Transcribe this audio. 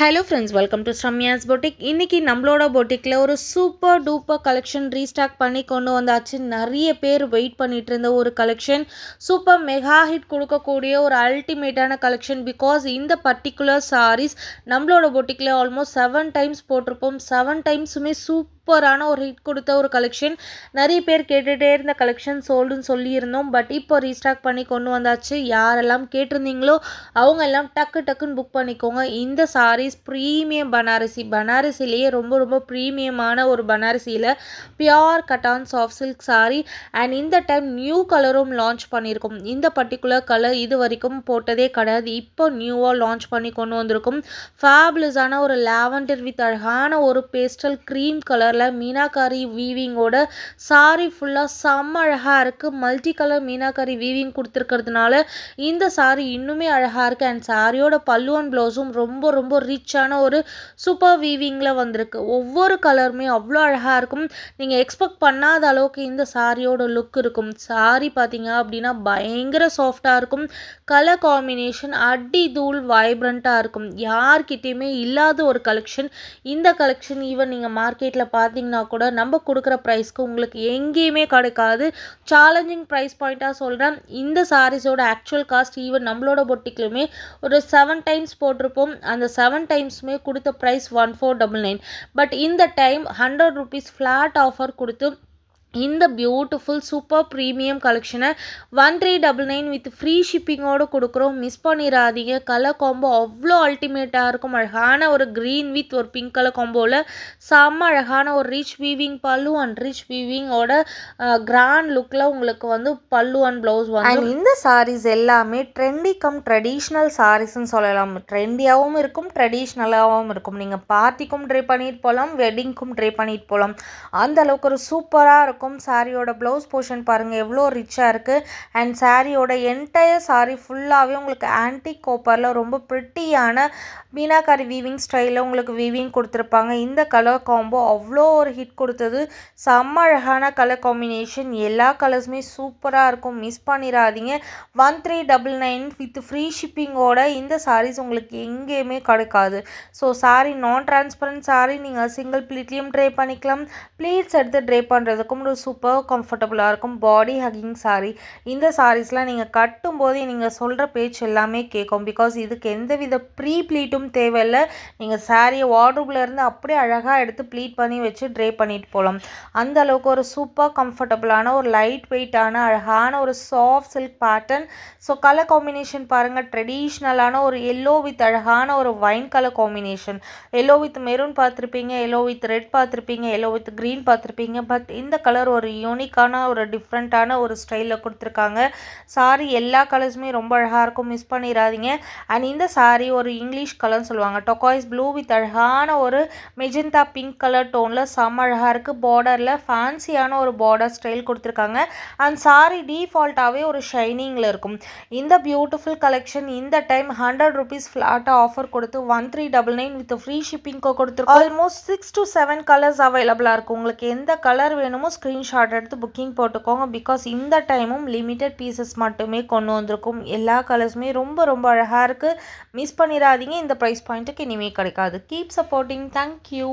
Hello friends welcome to Sramya's boutique இன்றைக்கி நம்மளோட பொட்டிக்கில் ஒரு சூப்பர் டூப்பர் கலெக்ஷன் ரீஸ்டாக் பண்ணி கொண்டு வந்தாச்சு. நிறைய பேர் வெயிட் பண்ணிகிட்டு இருந்த ஒரு கலெக்ஷன் சூப்பர் மெகா ஹிட் கொடுக்கக்கூடிய ஒரு அல்டிமேட்டான கலெக்ஷன் பிகாஸ் இந்த பர்டிகுலர் சாரீஸ் நம்மளோட பொட்டிக்கில் ஆல்மோஸ்ட் செவன் டைம்ஸ் போட்டிருப்போம். செவன் டைம்ஸுமே சூப்பர் சூப்பரான ஒரு ஹிட் கொடுத்த ஒரு கலெக்ஷன் நிறைய பேர் கேட்டுகிட்டே இருந்த கலெக்ஷன் சோல்டுன்னு சொல்லியிருந்தோம். பட் இப்போ ரீஸ்டாக் பண்ணி கொண்டு வந்தாச்சு. யாரெல்லாம் கேட்டிருந்தீங்களோ அவங்க எல்லாம் டக்கு டக்குன்னு புக் பண்ணிக்கோங்க. இந்த சாரீஸ் ப்ரீமியம் பனாரசி. பனாரசிலேயே ரொம்ப ரொம்ப ப்ரீமியமான ஒரு பனாரசியில் pure cotton soft silk sari and இந்த டைம் நியூ கலரும் லான்ச் பண்ணியிருக்கோம். இந்த பர்டிகுலர் கலர் இது வரைக்கும் போட்டதே கிடையாது. இப்போ நியூவாக லான்ச் பண்ணி கொண்டு வந்திருக்கும். ஃபேப்லஸான ஒரு லாவெண்டர் வித் அழகான ஒரு பேஸ்டல் க்ரீம் கலரில் மீனாக்காரி வீவிங்கோட சாரி ஃபுல்லாக செம்ம அழகாக இருக்குது மல்டி கலர் மீனாக்காரி வீவிங் கொடுத்துருக்கிறதுனால இந்த சாரி இன்னுமே அழகாக இருக்குது அண்ட் சாரியோட பல்லு அண்ட் ப்ளவுஸும் ரொம்ப ரொம்ப ரிச்சான ஒரு சூப்பர் வீவிங்கில் வந்திருக்கு. ஒவ்வொரு கலருமே அவ்வளோ அழகாக இருக்கும். நீங்கள் எக்ஸ்பெக்ட் பண்ணாத அளவுக்கு இந்த சாரியோட லுக் இருக்கும். சாரி பார்த்தீங்க அப்படின்னா பயங்கர சாஃப்டாக இருக்கும். கலர் காம்பினேஷன் அடி தூள் வைப்ரண்ட்டாக இருக்கும். யார்கிட்டேயுமே இல்லாத ஒரு கலெக்ஷன் இந்த கலெக்ஷன் ஈவன் நீங்கள் மார்க்கெட்டில் பார்த்தீங்கன்னா கூட நம்ம கொடுக்குற ப்ரைஸ்க்கு உங்களுக்கு எங்கேயுமே கிடைக்காது. சேலஞ்சிங் ப்ரைஸ் பாயிண்ட்டாக சொல்கிறேன் இந்த சாரீஸோட ஆக்சுவல் காஸ்ட் ஈவன் நம்மளோட பொட்டிக்லையுமே ஒரு செவன் டைம்ஸ் போட்டிருப்போம். அந்த செவன் டைம்ஸுமே கொடுத்த price one four double nine but இந்த time hundred rupees flat offer கொடுத்து இந்த beautiful super premium கலெக்ஷனை one three double nine with free ஷிப்பிங்கோடு கொடுக்குறோம். மிஸ் பண்ணிடாதீங்க கலர் காம்போ அவ்வளோ அல்டிமேட்டாக இருக்கும். அழகான ஒரு க்ரீன் வித் ஒரு பிங்க் கலர் காம்போவில் செம்ம அழகான ஒரு ரிச் வீவிங் பல்லு அண்ட் ரிச் வீவிங்கோட கிராண்ட் லுக்கில் உங்களுக்கு வந்து பல்லு அண்ட் ப்ளவுஸ் வந்து இந்த சாரீஸ் எல்லாமே ட்ரெண்டி கம் ட்ரெடிஷ்னல் சாரீஸ்ன்னு சொல்லலாம். ட்ரெண்டியாகவும் இருக்கும் ட்ரெடிஷ்னலாகவும் இருக்கும். நீங்கள் பார்ட்டிக்கும் ட்ரை பண்ணிட்டு போகலாம் வெட்டிங்க்கும் ட்ரை பண்ணிட்டு போகலாம் அந்த அளவுக்கு ஒரு சூப்பராக இருக்கும். இருக்கும். சாரியோட ப்ளவுஸ் போர்ஷன் பாருங்கள் எவ்வளோ ரிச்சாக இருக்குது அண்ட் சாரியோட என்டையர் சாரி ஃபுல்லாகவே உங்களுக்கு ஆன்டிக் கோப்பரில் ரொம்ப ப்ரிட்டியான மீனாக்காரி வீவிங் ஸ்டைலில் உங்களுக்கு வீவிங் கொடுத்துருப்பாங்க. இந்த கலர் காம்போ அவ்வளோ ஒரு ஹிட் கொடுத்தது. செம்ம அழகான கலர் காம்பினேஷன் எல்லா கலர்ஸுமே சூப்பராக இருக்கும். மிஸ் பண்ணிடாதீங்க one three double nine with free ஷிப்பிங்கோட இந்த சாரீஸ் உங்களுக்கு எங்கேயுமே கிடைக்காது. ஸோ சாரீ நான் டிரான்ஸ்பரண்ட் சாரீ நீங்கள் சிங்கிள் ப்ளீட்லேயும் ட்ரை பண்ணிக்கலாம். ப்ளீட்ஸ் எடுத்து ட்ரை பண்ணுறதுக்கும் ஒரு சூப்பர் கம்ஃபர்டபுளாக இருக்கும். பாடி ஹக்கிங் சாரீ இந்த சாரீஸ்லாம் நீங்கள் கட்டும்போதே நீங்கள் சொல்கிற பேச்சு எல்லாமே கேட்கும் பிகாஸ் இதுக்கு எந்த வித ப்ரீ ப்ளீட்டும் தேவையில்லை நீங்கள் சாரியை வார்ட்ரூப்லேருந்து அப்படியே அழகாக எடுத்து ப்ளீட் பண்ணி வச்சு ட்ரே பண்ணிட்டு போகலாம் அந்த அளவுக்கு ஒரு சூப்பர் கம்ஃபர்டபுளான ஒரு லைட் வெயிட்டான அழகான ஒரு soft silk pattern so colour combination பாருங்கள் ட்ரெடிஷ்னலான ஒரு எல்லோ வித் அழகான ஒரு wine colour combination yellow with maroon பார்த்துருப்பீங்க. எல்லோ வித் ரெட் பார்த்துருப்பீங்க. எல்லோ வித் க்ரீன் பார்த்துருப்பீங்க. பட் இந்த கலர் ஒரு யூனிக்கான ஒரு டிஃப்ரெண்ட்டான ஒரு ஸ்டைலில் கொடுத்துருக்காங்க. சாரி எல்லா கலர்ஸுமே ரொம்ப அழகாக இருக்கும். மிஸ் பண்ணிடாதீங்க. அண்ட் இந்த சாரி ஒரு இங்கிலீஷ் கலர்னு சொல்லுவாங்க. டொக்காய்ஸ் ப்ளூ வித் அழகான ஒரு மெஜந்தா பிங்க் கலர் டோனில் செம்ம அழகாக இருக்குது பார்டரில் ஃபேன்சியான ஒரு பார்டர் ஸ்டைல் கொடுத்துருக்காங்க. அண்ட் சாரி டீஃபால்ட்டாகவே ஒரு ஷைனிங்கில் இருக்கும். இந்த பியூட்டிஃபுல் கலெக்ஷன் இந்த டைம் ஹண்ட்ரட் ருபீஸ் ஃப்ளாட்டாக ஆஃபர் கொடுத்து one three double nine with free ஷிப்பிங்க்கு கொடுத்துருக்கோம். Almost six to seven colours அவைலபிளாக இருக்கும் உங்களுக்கு எந்த கலர் வேணுமோ ஸ்க்ரீன்ஷாட் எடுத்து புக்கிங் போட்டுக்கோங்க. பிகாஸ் இந்த டைமும் லிமிட்டட் பீசஸ் மட்டுமே கொண்டு வந்திருக்கும். எல்லா கலர்ஸுமே ரொம்ப ரொம்ப அழகாக இருக்குது மிஸ் பண்ணிடாதீங்க இந்த ப்ரைஸ் பாயிண்ட்டுக்கு இனிமேல் கிடைக்காது. Keep supporting thank you